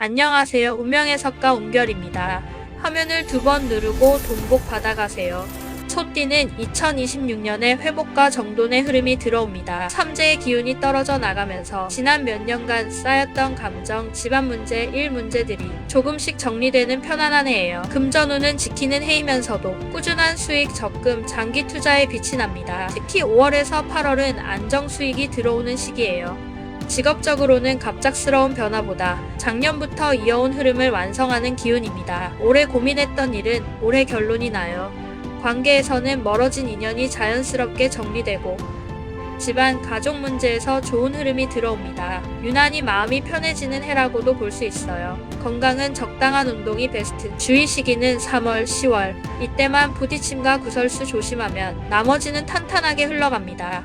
안녕하세요. 운명의 석가 운결입니다. 화면을 두 번 누르고 돈복 받아가세요. 소띠는 2026년에 회복과 정돈의 흐름이 들어옵니다. 삼재의 기운이 떨어져 나가면서 지난 몇 년간 쌓였던 감정, 집안 문제, 일 문제들이 조금씩 정리되는 편안한 해예요. 금전운은 지키는 해이면서도 꾸준한 수익, 적금, 장기 투자에 빛이 납니다. 특히 5월에서 8월은 안정 수익이 들어오는 시기예요. 직업적으로는 갑작스러운 변화보다 작년부터 이어온 흐름을 완성하는 기운입니다. 올해 고민했던 일은 올해 결론이 나요. 관계에서는 멀어진 인연이 자연스럽게 정리되고 집안 가족 문제에서 좋은 흐름이 들어옵니다. 유난히 마음이 편해지는 해라고도 볼 수 있어요. 건강은 적당한 운동이 베스트. 주의 시기는 3월, 10월. 이때만 부딪힘과 구설수 조심하면 나머지는 탄탄하게 흘러갑니다.